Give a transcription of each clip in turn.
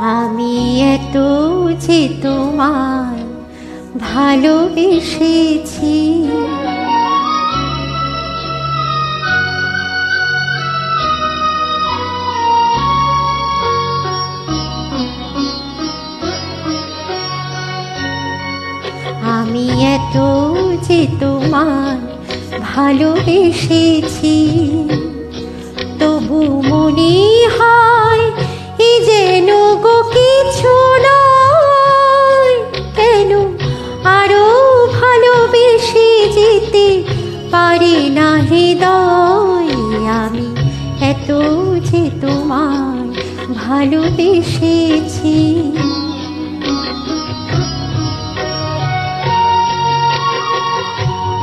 আমি এত যে তোমায় ভালোবেসেছি। আমি এত যে তোমায় ভালোবেসেছি। তবু মনে পারি না হৃদয় আমি। এত যে তোমায় ভালোবেসেছি।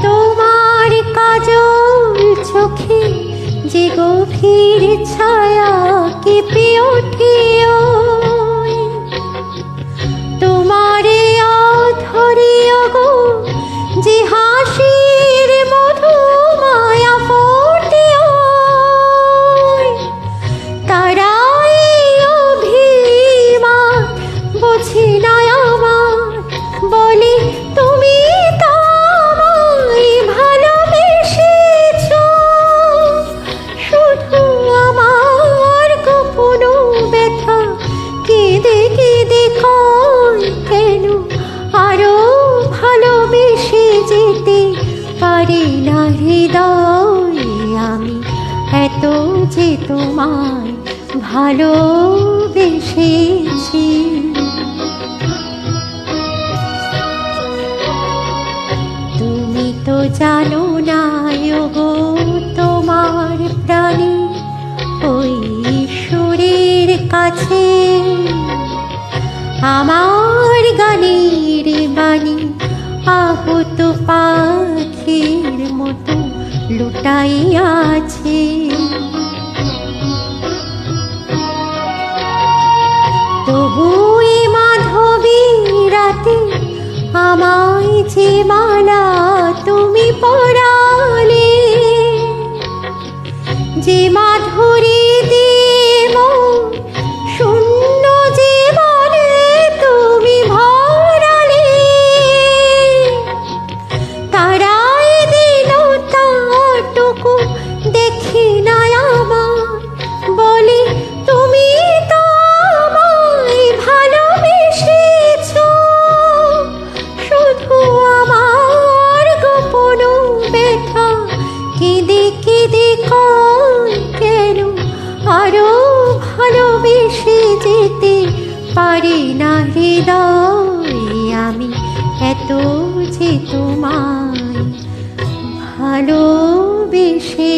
তোমার কাজল চোখে যে গভীর ছায়া কেঁপে ওঠে। হৃদয় আমি। এত যে তোমায় ভালোবেসেছি। জানো না গো তোমার প্রাণী? ওই সুরের কাছে। আমার গানের বাণী আহত পাখির মতো লুটাই আছে। তবু আমায় যে মালা তুমি পরালে যে মাধুরী দেব যেতে পারি না হৃদয় আমি এত যে তোমায় ভালোবেসেছি